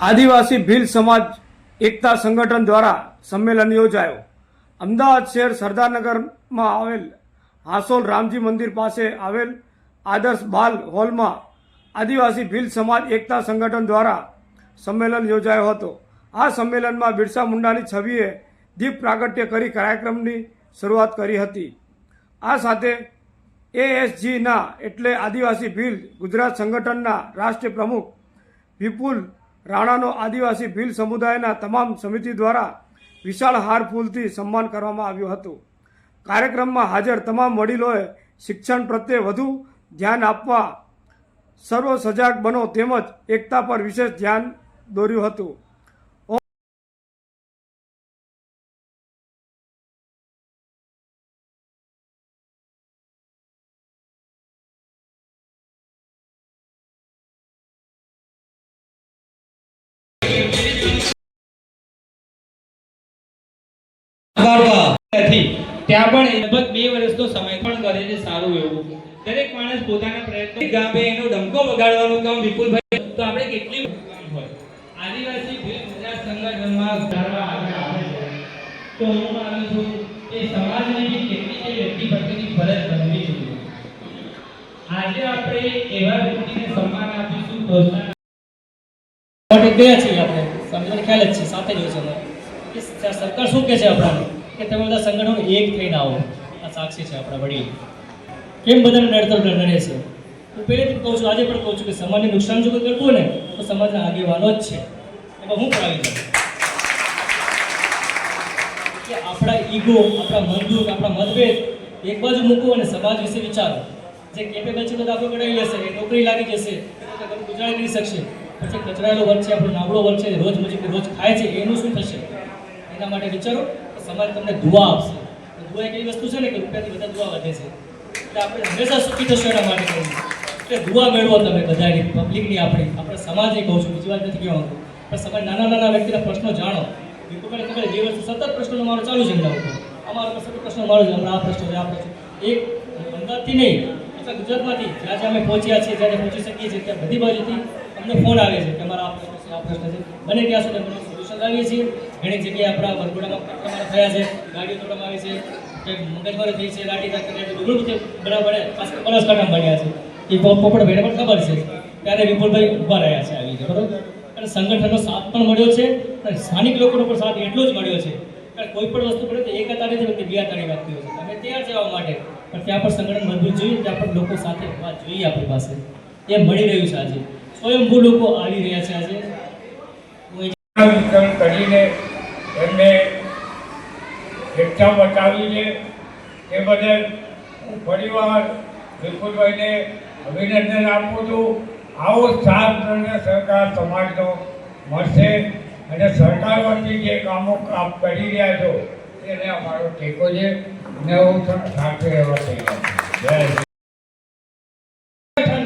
આદિવાસી ભીલ સમાજ, એકતા સંગઠન દ્વારા સંમેલન યોજાયો. અમદાવાદ શહેર સરદારનગરમાં આવેલ હાસોલ રામજી મંદિર પાસે આવેલ આદર્શ બાલ હોલમાં આદિવાસી ભીલ સમાજ, એકતા સંગઠન દ્વારા સંમેલન યોજાયો હતો. આ સંમેલનમાં બિરસા મુંડાની છબીએ દીપ પ્રાગટ્ય કરી કાર્યક્રમની શરૂઆત કરી હતી. આ સાથે એએસજીના એટલે આદિવાસી ભીલ ગુજરાત સંગઠનના રાષ્ટ્રીય પ્રમુખ વિપુલ રાણાનો આદિવાસી ભીલ સમુદાયના તમામ સમિતિ દ્વારા વિશાળ હાર ફૂલથી સન્માન કરવામાં આવ્યું હતું. કાર્યક્રમમાં હાજર તમામ વડીલોએ શિક્ષણ પ્રત્યે વધુ ધ્યાન આપવા, સર્વ સજાગ બનો તેમજ એકતા પર વિશેષ ધ્યાન દોર્યું હતું. એવું. દરેક માણસ પોતાના પ્રયત્નો ગામે એનો વગાડવાનું કામ આપણે હોય? આદિવાસી ભીલ કે સમાજની કેટલી વ્યક્તિ ફરજ બનવી જોઈએ. આજે આપણે એવા વ્યક્તિને આપીશું, પ્રોત્સાહન ગયા આપણે. તમને ખ્યાલ જ છે, સાથે જ હોય છે. કે સરકાર શું કહે છે આપણાને કે તમે બધા સંગઠનો એક થઈને આવો. આ સાક્ષી છે આપણા વડીલ. કેમ બધાને નડતર નડે છે? હું પહેલેથી કહું છું, આજે પણ કહું છું કે સમાજને નુકસાન જો કોઈ કરતું ને, તો સમાજના આગેવાનો જ છે. એમાં હું પણ આવી કે આપણા ઈગો, આપણા મનદુખ, આપણા મતભેદ એક બાજુ મૂકો અને સમાજ વિશે વિચારો. જે કેપેબલ છે બધા આપણે કઢાવી લેશે, એ નોકરી લાગી જશે, એ ઘર ગુજારી કરી શકશે. પછી કચરાયેલો વર્ગ છે, આપણો નાગડો વર્ગ છે, રોજ મજૂરી, રોજ ખાય છે, એનું શું થશે? એના માટે વિચારો. સમાજ તમને દુઆ આપશે. દુવા એક એવી વસ્તુ છે ને કે રૂપિયાથી બધા દુઆ વધે છે. એટલે આપણે હંમેશા સુખી થશો એના માટે કહું. એટલે દુઆ મેળવો તમે બધાની, પબ્લિકની આપણી. આપણે સમાજે કહું છું, બીજી વાત નથી કહેવાનું. પણ સમાજ નાના નાના વ્યક્તિના પ્રશ્નો જાણો. વિપુલભાઈને ખબર જે વસ્તુ સતત પ્રશ્નો મારો ચાલુ છે એમના ઉપર. અમારો સતત પ્રશ્ન મારો છે આ પ્રશ્ન છે, આ પ્રશ્ન એક, અમદાવાદથી નહીં, અથવા ગુજરાતમાંથી, જ્યાં જ્યાં અમે પહોંચ્યા છીએ જ્યારે જ્યાં પહોંચી શકીએ છીએ, ત્યાં બધી બાજુથી અમને ફોન આવે છે કે અમારા આ પ્રશ્ન છે, આ પ્રશ્ન છે. બને ત્યાં સુધી અમે સોલ્યુશન લાવીએ છીએ. ઘણી જગ્યાએ આપણા વરઘોડામાં પ્રમાણ થયા છે. ગાડીઓ તોડવામાં આવી છે. કે મગજમારી થઈ છે લાઠી ચાર્જ કર્યા છે બરાબર ખાસ કરીને બન્યા છે. એ પોપડ ભેડે પણ ખબર છે. ત્યારે વિપુલભાઈ ઊભા રહ્યા છે આવી બરોબર? અને સંગઠનનો સાથ પણ મળ્યો છે અને સ્થાનિક લોકોનો પણ સાથ એટલો જ મળ્યો છે. કારણ કોઈ પણ વસ્તુ પડે તો એક નથી વ્યક્તિ, બે તાળી વાત છે. તમે ત્યાં જવા માટે. પણ ત્યાં પણ સંગઠન મજબૂત જોઈએ, ત્યાં પણ લોકો સાથે હોવા જોઈએ આપણી પાસે. એ મળી રહ્યું છે આજે. સ્વયંભૂ લોકો આવી રહ્યા છે આજે. કરીને એમને એકતા બતાવી છે એ બદલ હું ફરીવાર વિપુલભાઈને અભિનંદન આપું છું. આવો સાથ અને સહકાર સમાજનો મળશે અને સરકાર વતી જે કામો કામ કરી રહ્યા છો એને અમારો ટેકો છે અને હું સાથે રહેવા તૈયાર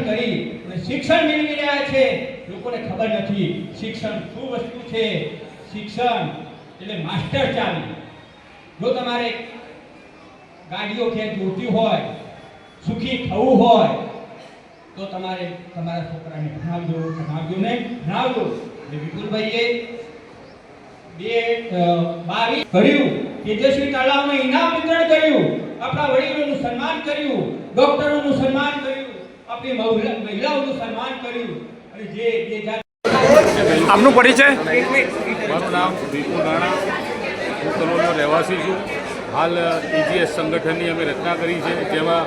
કરી અને શિક્ષણ મેળવી રહ્યા છે. લોકોને ખબર નથી શિક્ષણ શું વસ્તુ છે? શિક્ષણ એટલે માસ્ટર ચાવી જો તમારે ગાડીઓ ક્યાંય જોતી હોય, સુખી થવું હોય, તો તમારે તમારા છોકરાને ભણાવજો ભણાવજો ને ભણાવજો. એટલે વિપુલભાઈએ બે બાવીસ કર્યું, તેજસ્વી તળાવનું ઇનામ વિતરણ કર્યું, આપણા વડીલોનું સન્માન કર્યું, ડોક્ટરોનું સન્માન કર્યું, આપણી મહિલા- મહિલાઓનું સન્માન કર્યું. અને જે જે આપનું પરિચય? મારું નામ વિપુલ રાણા હું કલોલનો રહેવાસી છું. હાલ ઈજીએસ સંગઠનની અમે રચના કરી છે, જેમાં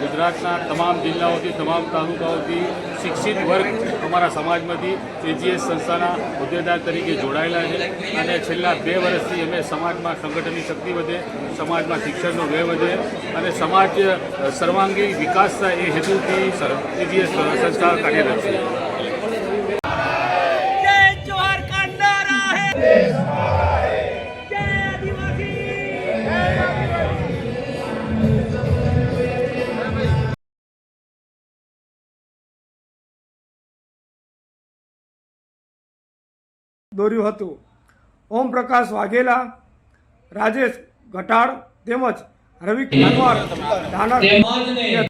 ગુજરાતના તમામ જિલ્લાઓથી, તમામ તાલુકાઓથી શિક્ષિત વર્ગ અમારા સમાજમાંથી એજીએસ સંસ્થાના હોદ્દેદાર તરીકે જોડાયેલા છે. અને છેલ્લા બે વર્ષથી અમે સમાજમાં સંગઠનની શક્તિ વધે, સમાજમાં શિક્ષણનો વ્યય વધે અને સમાજ સર્વાંગી વિકાસ થાય એ હેતુથી એજીએસ સંસ્થા કાર્યરત છે. દોર્યું હતું. ઓમ પ્રકાશ વાઘેલા રાજેશ ઘટાડ તેમજ રવિ ખાનવાર ધાના સમાજને